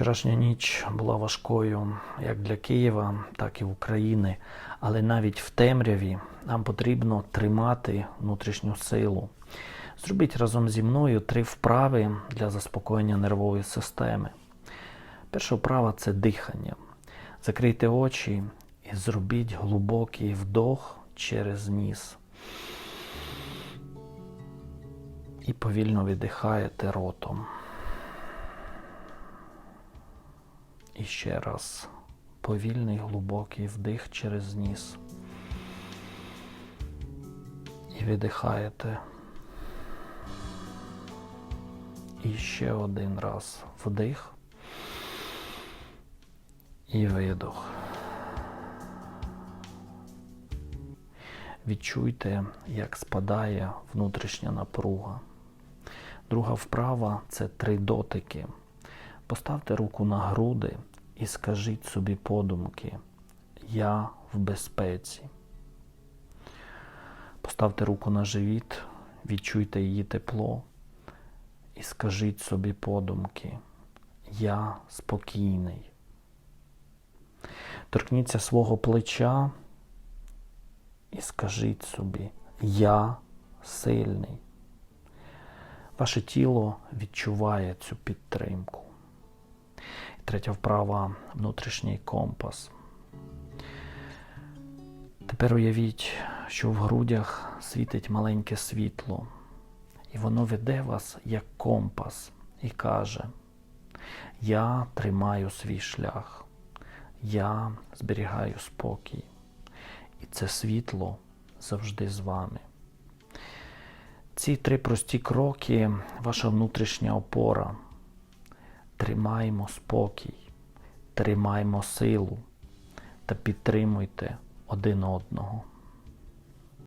Вчорашня ніч була важкою як для Києва, так і України. Але навіть в темряві нам потрібно тримати внутрішню силу. Зробіть разом зі мною три вправи для заспокоєння нервової системи. Перша вправа це дихання. Закрийте очі і зробіть глибокий вдох через ніс. І повільно видихаєте ротом. І ще раз повільний глибокий вдих через ніс. І видихаєте. І ще один раз вдих і видох. Відчуйте, як спадає внутрішня напруга. Друга вправа це три дотики. Поставте руку на груди і скажіть собі подумки Я в безпеці. Поставте руку на живіт, відчуйте її тепло і скажіть собі подумки Я спокійний. Торкніться свого плеча і скажіть собі Я сильний. Ваше тіло відчуває цю підтримку. Третя вправа внутрішній компас. Тепер уявіть, що в грудях світить маленьке світло, і воно веде вас як компас і каже: Я тримаю свій шлях, я зберігаю спокій, і це світло завжди з вами. Ці три прості кроки ваша внутрішня опора. Тримаймо спокій, тримаймо силу та підтримуйте один одного.